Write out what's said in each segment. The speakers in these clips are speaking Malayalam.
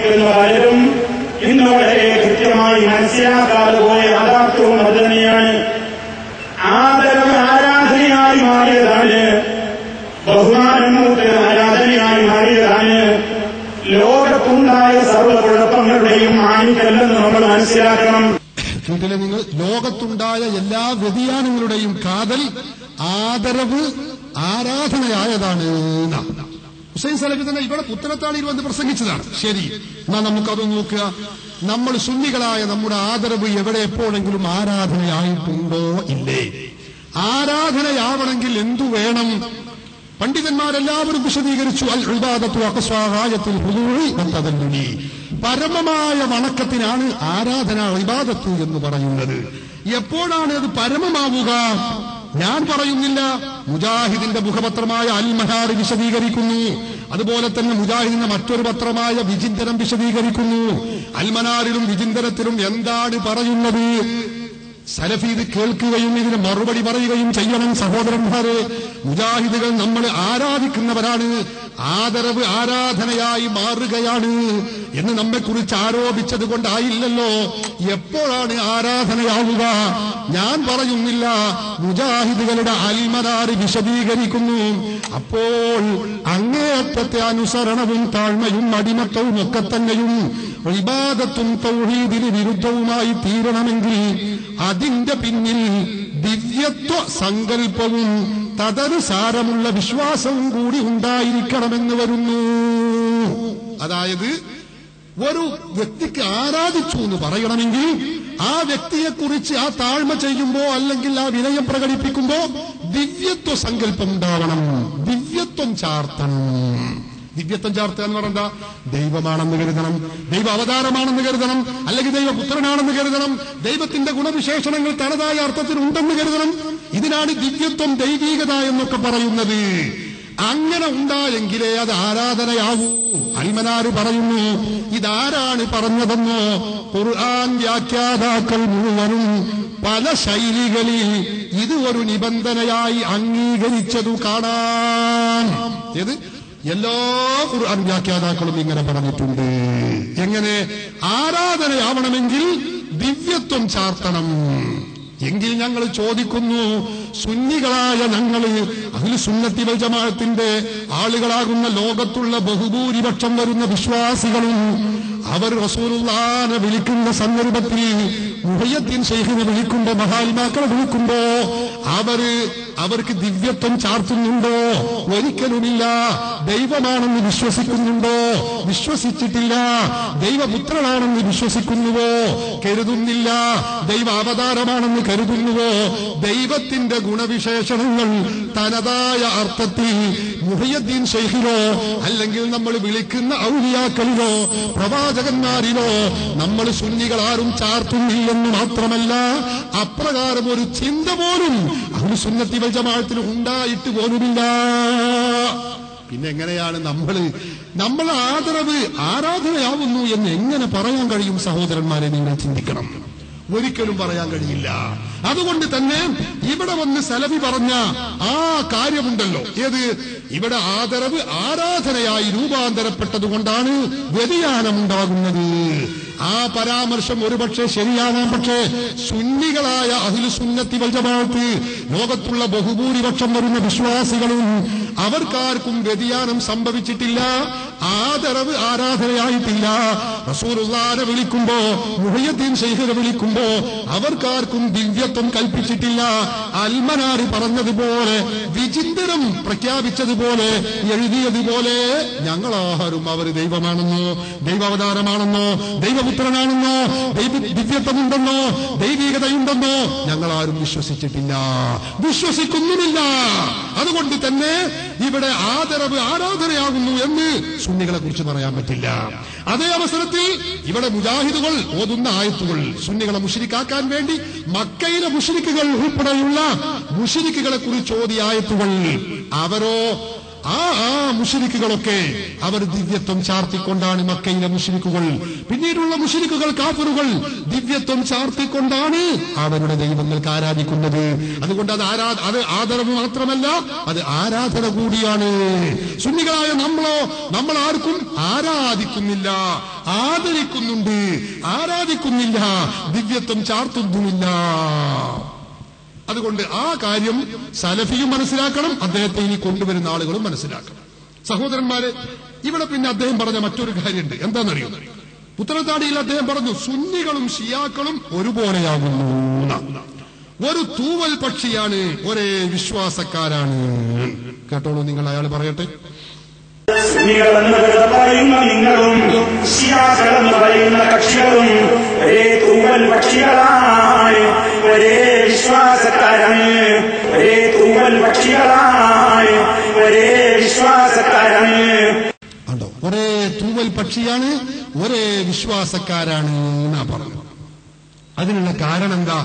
പലരും ഇന്ന് വളരെ കൃത്യമായി മനസ്സിലാക്കാതെ പോയ യാഥാർത്ഥ്യവും അത് തന്നെയാണ് ആദരം ആരാധനയായി മാറിയതാണ്. ബഹുമാനം ആരാധനയായി മാറിയതാണ്. ലോകത്തുണ്ടായ സർവ കുഴപ്പങ്ങളുടെയും ആണിക്കല്ലെന്ന് നമ്മൾ മനസ്സിലാക്കണം. നിങ്ങൾ ലോകത്തുണ്ടായ എല്ലാ വ്യതിയാനങ്ങളുടെയും കാതൽ ആദരവ് ആരാധനയായതാണ്. എന്നാ. ഹുസൈൻ സലഫി തന്നെ ഇവിടെ പുത്തനത്താണിയിൽ വന്ന് പ്രസംഗിച്ചതാണ്. ശരി എന്നാ നമുക്കത് നോക്കുക. നമ്മൾ സുന്നികളായ നമ്മുടെ ആദരവ് എവിടെ എപ്പോഴെങ്കിലും ആരാധനയായിട്ടുണ്ടോ ഇല്ലേ? ആരാധനയാവണമെങ്കിൽ എന്തു വേണം? പണ്ഡിതന്മാരെല്ലാവരും വിശദീകരിച്ചു അൽ വത്തദല്ലുലി പരമമായ വണക്കത്തിനാണ് ആരാധന ഇബാദത്ത് എന്ന് പറയുന്നത്. എപ്പോഴാണ് അത് പരമമാവുക? ഞാൻ പറയുന്നില്ല. മുജാഹിദിന്റെ മുഖപത്രമായ അൽ മഹാർ വിശദീകരിക്കുന്നു. അതുപോലെ തന്നെ മുജാഹിദിന്റെ മറ്റൊരു പത്രമായ വിചിന്തനം വിശദീകരിക്കുന്നു. അൽമനാറിലും വിചിന്തനത്തിലും എന്താണ് പറയുന്നത്? സലഫി ഇത് കേൾക്കുകയും ഇതിന് മറുപടി പറയുകയും ചെയ്യണം സഹോദരന്മാരെ. മുജാഹിദുകൾ നമ്മൾ ആരാധിക്കുന്നവരാണ്. ആദരവ് ആരാധനയായി മാറുകയാണ് എന്ന് നമ്മെക്കുറിച്ച് ആരോപിച്ചത് കൊണ്ടായില്ലല്ലോ എപ്പോഴാണ് ആരാധനയാവുക? ഞാൻ പറയുന്നില്ല. മുജാഹിദുകളുടെ അൽമനാറ് വിശദീകരിക്കുന്നു. അപ്പോൾ അങ്ങേയറ്റത്തെ അനുസരണവും താഴ്മയും അടിമത്തവും ഒക്കെ തന്നെയും വിവാദത്തും തൗഹീദിന് വിരുദ്ധവുമായി തീരണമെങ്കിൽ അതിന്റെ പിന്നിൽ ദിവ്യത്വ സങ്കല്പവും തദനുസാരമുള്ള വിശ്വാസവും കൂടി ഉണ്ടായിരിക്കണമെന്ന് വരുന്നു. അതായത് ഒരു വ്യക്തിക്ക് ആരാധിച്ചു എന്ന് പറയണമെങ്കിൽ ആ വ്യക്തിയെക്കുറിച്ച് ആ താഴ്മ ചെയ്യുമ്പോ അല്ലെങ്കിൽ ആ വിനയം പ്രകടിപ്പിക്കുമ്പോ ദിവ്യത്വ സങ്കല്പം ഉണ്ടാവണം. ദിവ്യത്വം ചാർത്തണം. ദിവ്യത്വം ചാർത്തുക എന്ന് പറഞ്ഞാ ദൈവമാണെന്ന് കരുതണം ദൈവ അവതാരമാണെന്ന് കരുതണം അല്ലെങ്കിൽ ദൈവപുത്രനാണെന്ന് കരുതണം ദൈവത്തിന്റെ ഗുണവിശേഷണങ്ങൾ തനതായ അർത്ഥത്തിൽ ഉണ്ടെന്ന് കരുതണം. ഇതിനാണ് ദിവ്യത്വം ദൈവീകത എന്നൊക്കെ പറയുന്നത്. അങ്ങനെ ഉണ്ടായെങ്കിലേ അത് ആരാധനയാവൂ അൽമനാര് പറയുന്നു ഇതാരാണ് പറഞ്ഞതെന്നോ ഖുർആൻ വ്യാഖ്യാതാക്കൾ മുഴുവനും പല ശൈലികളിൽ ഇത് ഒരു നിബന്ധനയായി അംഗീകരിച്ചതു കാണാം ഏത്? എല്ലാ ഖുർആൻ വ്യാഖ്യാതാക്കളും ഇങ്ങനെ പറഞ്ഞിട്ടുണ്ട്. എങ്ങനെ? ആരാധനയാവണമെങ്കിൽ ദിവ്യത്വം ചാർത്തണം. എങ്കിൽ ഞങ്ങൾ ചോദിക്കുന്നു സുന്നികളായ ഞങ്ങൾ അതിൽ സുന്നത്തി ജമാഅത്തിന്റെ ആളുകളാകുന്ന ലോകത്തുള്ള ബഹുഭൂരിപക്ഷം വരുന്ന വിശ്വാസികളും അവർ റസൂലുള്ളാനെ വിളിക്കുന്ന സന്ദർഭത്തിൽ മുഹയ്യദ്ദീൻ ഷെയ്ഖിനെ വിളിക്കുമ്പോ മഹാത്മാക്കളെ വിളിക്കുമ്പോ അവർ അവർക്ക് ദിവ്യത്വം ചാർത്തുന്നുണ്ടോ? ഒരിക്കലുമില്ല. ദൈവമാണെന്ന് വിശ്വസിക്കുന്നുണ്ടോ? വിശ്വസിച്ചിട്ടില്ല. ദൈവപുത്രനാണെന്ന് വിശ്വസിക്കുന്നുവോ? കരുതുന്നില്ല. ദൈവ അവതാരമാണെന്ന് കരുതുന്നുവോ? ദൈവത്തിന്റെ ഗുണവിശേഷണങ്ങൾ തനതായ അർത്ഥത്തിൽ മുഹയ്യദ്ദീൻ ഷെയ്ഖിലോ അല്ലെങ്കിൽ നമ്മൾ വിളിക്കുന്ന ഔലിയാക്കളിലോ പ്രവാചകന്മാരിലോ നമ്മൾ സുന്നികൾ ആരും ചാർത്തുന്നില്ലെന്ന് മാത്രമല്ല അപ്രകാരം ഒരു ചിന്ത പോലും അവന് സുന്നത്തി വജമാഴത്തിന് ഉണ്ടായിട്ട് പോലുമില്ല. പിന്നെ എങ്ങനെയാണ് നമ്മൾ നമ്മൾ ആദരവ് ആരാധനയാവുന്നു എന്ന് എങ്ങനെ പറയാൻ കഴിയും സഹോദരന്മാരെ നിങ്ങൾ ചിന്തിക്കണം. ഒരിക്കലും പറയാൻ കഴിയില്ല. അതുകൊണ്ട് തന്നെ ഇവിടെ വന്ന് സലഫി പറഞ്ഞ ആ കാര്യമുണ്ടല്ലോ. ഏത്? ഇവിടെ ആദരവ് ആരാധനയായി രൂപാന്തരപ്പെട്ടത് കൊണ്ടാണ് വ്യതിയാനമുണ്ടാകുന്നത്. ആ പരാമർശം ഒരുപക്ഷെ ശരിയാകാം. പക്ഷേ സുന്നികളായ അഹിൽ സുന്നത്തി വൽജമാത്ത് ലോകത്തുള്ള ബഹുഭൂരിപക്ഷം വരുന്ന വിശ്വാസികളും അവർക്കാർക്കും വ്യതിയാനം സംഭവിച്ചിട്ടില്ല. ആദരവ് ആരാധനയായിട്ടില്ല. റസൂലുള്ളാനെ വിളിക്കുമ്പോ മുഹയ്യദ്ദീൻ ശൈഖിനെ വിളിക്കുമ്പോ അവർക്കാർക്കും ദിവ്യത്വം കൽപ്പിച്ചിട്ടില്ല. അൽമനാരി പറഞ്ഞതുപോലെ വിചിന്തനം പ്രഖ്യാപിച്ചതുപോലെ എഴുതിയതുപോലെ ഞങ്ങളാഹാരും അവർ ദൈവമാണെന്നോ ദൈവാവതാരമാണെന്നോ ദൈവപുത്രനാണെന്നോ ദൈവ ദിവ്യത്വമുണ്ടെന്നോ ദൈവീകതയുണ്ടെന്നോ ഞങ്ങളാരും വിശ്വസിച്ചിട്ടില്ല. വിശ്വസിക്കുന്നുമില്ല. അതുകൊണ്ട് തന്നെ ഇവിടെ ആദരവ് ആരാധനയാകുന്നു എന്ന് സുന്നികളെ കുറിച്ച് പറയാൻ പറ്റില്ല. അതേ അവസരത്തിൽ ഇവിടെ മുജാഹിദുകൾ ഓതുന്ന ആയത്തുകൾ സുന്നികളെ മുഷിരിക്കാക്കാൻ വേണ്ടി മക്കയിലെ മുഷിരിക്കുകൾ ഉൾപ്പെടെയുള്ള മുഷിരിക്കുകളെ കുറിച്ച് ഓതിയ ആയത്തുകൾ അവരോ ആ ആ മുഷരിക്കുകളൊക്കെ അവർ ദിവ്യത്വം ചാർത്തിക്കൊണ്ടാണ് മക്കയിലെ മുഷരിക്കുകൾ. പിന്നീടുള്ള മുഷരിക്കുകൾ കാഫറുകൾ ദിവ്യത്വം ചാർത്തിക്കൊണ്ടാണ് അവരുടെ ദൈവങ്ങൾക്ക് ആരാധിക്കുന്നത്. അതുകൊണ്ട് അത് ആരാ അത് ആദരവ് മാത്രമല്ല അത് ആരാധന കൂടിയാണ്. സുന്നികളായ നമ്മളോ നമ്മൾ ആർക്കും ആരാധിക്കുന്നില്ല ആദരിക്കുന്നുണ്ട് ആരാധിക്കുന്നില്ല ദിവ്യത്വം ചാർത്തുന്നുമില്ല. അതുകൊണ്ട് ആ കാര്യം സലഫിയും മനസ്സിലാക്കണം അദ്ദേഹത്തെ ഇനി കൊണ്ടുവരുന്ന ആളുകളും മനസ്സിലാക്കണം. സഹോദരന്മാരെ ഇവിടെ പിന്നെ അദ്ദേഹം പറഞ്ഞ മറ്റൊരു കാര്യമുണ്ട്. എന്താണെന്നറിയോ? പുത്തനത്താടിയിൽ അദ്ദേഹം പറഞ്ഞു സുന്നികളും ഷിയാക്കളും ഒരുപോലെയാകുന്നു. ഒരു തൂവൽ പക്ഷിയാണ് ഒരേ വിശ്വാസക്കാരാണ്. കേട്ടോളൂ നിങ്ങൾ അയാൾ പറയട്ടെ. നിങ്ങളും പറയുന്ന കക്ഷികളും ഒരേ തൂവൽ പക്ഷികളായി ഒരേ വിശ്വാസക്കാരാണ് ഒരേ തൂവൽ പക്ഷികളായി ഒരേ വിശ്വാസക്കാരാണ് ഉണ്ടോ ഒരേ തൂവൽ പക്ഷിയാണ് ഒരേ വിശ്വാസക്കാരാണ് എന്നാ പറഞ്ഞു അതിനുള്ള കാരണം എന്താ?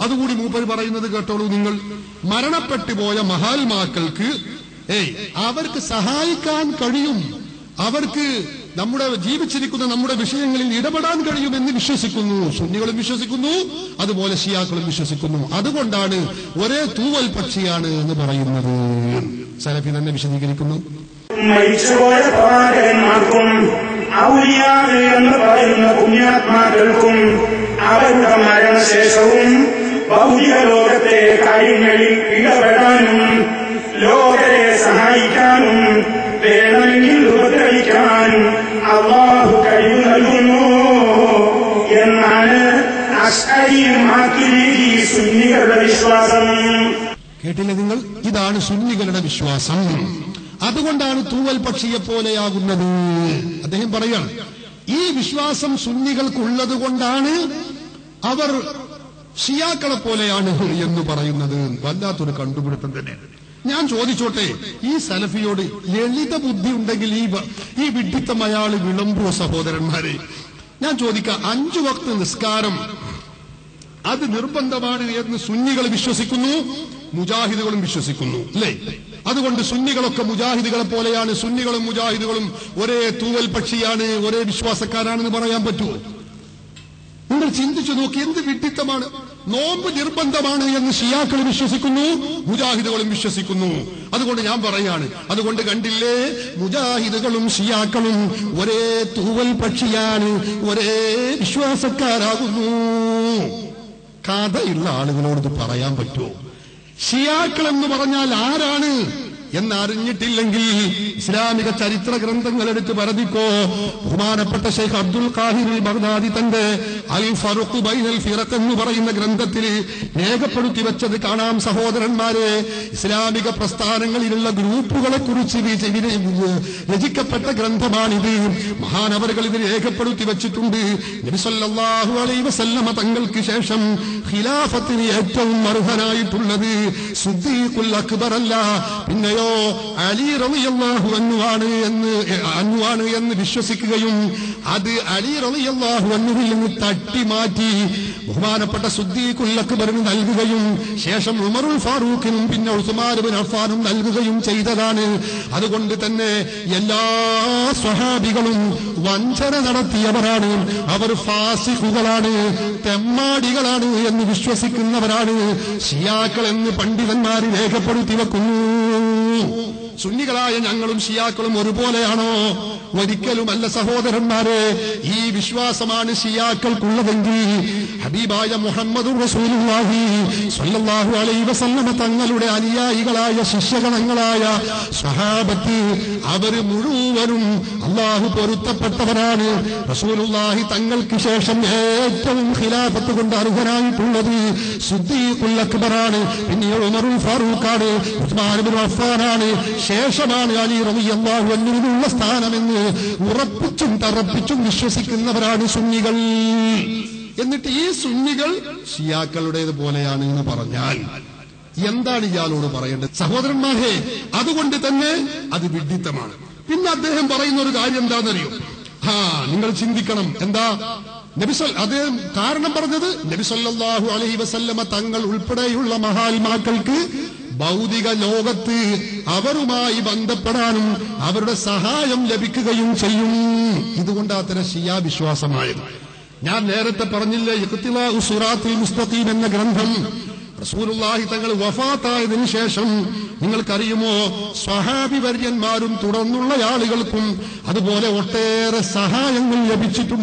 അതുകൂടി മൂപ്പർ പറയുന്നത് കേട്ടോളൂ നിങ്ങൾ. മരണപ്പെട്ടു പോയ മഹാത്മാക്കൾക്ക് ഏയ് അവർക്ക് സഹായിക്കാൻ കഴിയും. അവർക്ക് നമ്മുടെ ജീവിച്ചിരിക്കുന്ന നമ്മുടെ വിഷയങ്ങളിൽ ഇടപെടാൻ കഴിയുമെന്ന് വിശ്വസിക്കുന്നു. സുന്നികളും വിശ്വസിക്കുന്നു അതുപോലെ ഷിയാക്കളും വിശ്വസിക്കുന്നു. അതുകൊണ്ടാണ് ഒരേ തൂവൽ പക്ഷിയാണ് എന്ന് പറയുന്നത്. സലഫി തന്നെ വിശദീകരിക്കുന്നു. മരിച്ചുപോയ പ്രവാചകന്മാർക്കും ഔലിയാവ് എന്ന് പറയുന്ന പുണ്യാത്മാക്കൾക്കും അവരുടെ മരണശേഷവും ഭൗതിക ലോകത്തെ കാര്യങ്ങളിൽ ഇടപെടാനും ലോകരെ സഹായിക്കാനും വേണമെങ്കിൽ ഉപദ്രവിക്കാനും അള്ളാഹു കഴിവ് നൽകുന്നു എന്നാണ് വിശ്വാസം. കേട്ടില്ല നിങ്ങൾ? ഇതാണ് സുന്നികളുടെ വിശ്വാസം. അതുകൊണ്ടാണ് തൂവൽ പക്ഷിയെ പോലെയാകുന്നത്. അദ്ദേഹം പറയാണ് ഈ വിശ്വാസം സുന്നികൾക്കുള്ളത് കൊണ്ടാണ് അവർ ഷിയാക്കളെ പോലെയാണ് എന്ന് പറയുന്നത്. വല്ലാത്തൊരു കണ്ടുപിടുത്തം തന്നെ. ഞാൻ ചോദിച്ചോട്ടെ ഈ സലഫിയോട് ലളിത ബുദ്ധി ഉണ്ടെങ്കിൽ ഈ ഈ വിഡിത്തം അയാൾ വിളമ്പുവോ സഹോദരന്മാരെ. ഞാൻ ചോദിക്കാം അഞ്ചു വക്ത് നിസ്കാരം അത് നിർബന്ധമാണ് എന്ന് സുന്നികൾ വിശ്വസിക്കുന്നു മുജാഹിദുകളും വിശ്വസിക്കുന്നു അല്ലേ? അതുകൊണ്ട് സുന്നികളൊക്കെ മുജാഹിദുകളെ പോലെയാണ് സുന്നികളും മുജാഹിദുകളും ഒരേ തൂവൽ പക്ഷിയാണ് ഒരേ വിശ്വാസക്കാരാണെന്ന് പറയാൻ പറ്റുമോ? നിങ്ങൾ ചിന്തിച്ചു നോക്കി എന്ത് വിഡിത്തമാണ് നോമ്പ് നിർബന്ധമാണ് എന്ന് ഷിയാക്കൾ വിശ്വസിക്കുന്നു മുജാഹിദുകളും വിശ്വസിക്കുന്നു. അതുകൊണ്ട് ഞാൻ പറയാണ് അതുകൊണ്ട് കണ്ടില്ലേ മുജാഹിദുകളും ഷിയാക്കളും ഒരേ തൂവൽ പക്ഷിയാണ് ഒരേ വിശ്വാസക്കാരാകുന്നു. കഥയുള്ള ആളുകളോട് പറയാൻ പറ്റുമോ? ഷിയാക്കൾ എന്ന് പറഞ്ഞാൽ ആരാണ്? എന്നറിഞ്ഞിട്ടില്ലെങ്കിൽ ഇസ്ലാമിക ചരിത്ര ഗ്രന്ഥങ്ങൾ എടുത്ത് പരതിക്കോ. ബഹുമാനപ്പെട്ട ഷെയ്ഖ് അബ്ദുൽ ഖാഹിർ ബഗ്ദാദി തന്റെ അൽ ഫറുഖ് ബൈനൽ ഫിറഖ് എന്ന് പറയുന്ന ഗ്രന്ഥത്തിൽ രേഖപ്പെടുത്തി വെച്ചത് കാണാം സഹോദരന്മാരെ. ഇസ്ലാമിക പ്രസ്ഥാനങ്ങളിലുള്ള ഗ്രൂപ്പുകളെ കുറിച്ച് രചിക്കപ്പെട്ട ഗ്രന്ഥമാണിത്. മഹാനവറുകൾ ഇത് രേഖപ്പെടുത്തി വെച്ചിട്ടുണ്ട്. വസല്ലമ തങ്ങൾക്ക് ശേഷം ഖിലാഫത്തിന് ഏറ്റവും അർഹനായിട്ടുള്ളത് അല്ല പിന്നെയോ അലി റളിയല്ലാഹു അന്നുവാണ് എന്ന് അന്നുവാണ് എന്ന് വിശ്വസിക്കുകയും അത് അലി റളിയല്ലാഹു അന്നുവിൽ നിന്ന് തട്ടി മാറ്റി ബഹുമാനപ്പെട്ട സുദ്ദീഖുൽ അക്ബറിന് നൽകുകയും ശേഷം ഉമറുൽ ഫാറൂഖിനും പിന്നെ ഉസ്മാനുബിൻ ബിൻ അഫ്ഫാനും നൽകുകയും ചെയ്തതാണ്. അതുകൊണ്ട് തന്നെ എല്ലാ സ്വഹാബികളും വഞ്ചന നടത്തിയവരാണ്. അവർ ഫാസിഖുകളാണ് തെമ്മാടികളാണ് എന്ന് വിശ്വസിക്കുന്നവരാണ്. ഷിയാക്കൾ എന്ന് പണ്ഡിതന്മാർ രേഖപ്പെടുത്തി വെക്കുന്നു. സുന്നികളായ ഞങ്ങളും ഷിയാക്കളും ഒരുപോലെയാണോ? ഒരിക്കലുമല്ല സഹോദരന്മാരെ ഈ വിശ്വാസമാണ് ഷിയാക്കൾക്കുള്ളതെങ്കിൽ ഹബീബായ മുഹമ്മദ് വസല്ലമ തങ്ങളുടെ അനുയായികളായ ശിഷ്യഗണങ്ങളായ സഹാബത്തി അവർ മുഴുവനും അള്ളാഹു പൊരുത്തപ്പെട്ടവരാണ്. റസൂലുല്ലാഹി തങ്ങൾക്ക് ശേഷം ഏറ്റവും ഖിലാഫത്ത് കൊണ്ട് അർഹനായിട്ടുള്ളത് സുദ്ദീഖുൽ അക്ബറാണ്. പിന്നെ ഉമറുൽ ഫാറൂഖാണ് ഉസ്മാൻ അഫ്ഫാനാണ് ശേഷമാണ് അലി റബി അള്ളാഹു അല്ലുള്ള സ്ഥാനമെന്ന് ഉറപ്പിച്ചും തറപ്പിച്ചും വിശ്വസിക്കുന്നവരാണ് സുന്നികൾ. എന്നിട്ട് ഈ സുന്നികൾ ഷിയാക്കളുടേത് പോലെയാണ് എന്ന് പറഞ്ഞാൽ എന്താണ് ഇയാളോട് പറയേണ്ടത്? സഹോദരന്മാരെ അതുകൊണ്ട് തന്നെ അത് വിഡിത്തമാണ് പിന്നെ അദ്ദേഹം പറയുന്ന ഒരു കാര്യം എന്താണെന്നറിയോ? ആ നിങ്ങൾ ചിന്തിക്കണം. എന്താ? നബിസൽ അദ്ദേഹം കാരണം പറഞ്ഞത് നബിസല്ലാഹു അലൈഹി വസല്ലമ തങ്ങൾ ഉൾപ്പെടെയുള്ള മഹാത്മാക്കൾക്ക് ഭൗതിക ലോകത്ത് അവരുമായി ബന്ധപ്പെടാനും അവരുടെ സഹായം ലഭിക്കുകയും ചെയ്യും. ഇതുകൊണ്ട് അത്തരം ഷിയാ വിശ്വാസമായത്. ഞാൻ നേരത്തെ പറഞ്ഞില്ലേ ഇഖ്തിലാഹു സിറാത്തുൽ മുസ്തഖീം എന്ന ഗ്രന്ഥം. റസൂലുള്ളാഹി തങ്ങൾ വഫാത്തായതിനു ശേഷം നിങ്ങൾക്കറിയുമോ സ്വഹാബി വര്യന്മാരും തുടർന്നുള്ള ആളുകൾക്കും അതുപോലെ ഒട്ടേറെ സഹായങ്ങൾ ലഭിച്ചിട്ടുണ്ട്.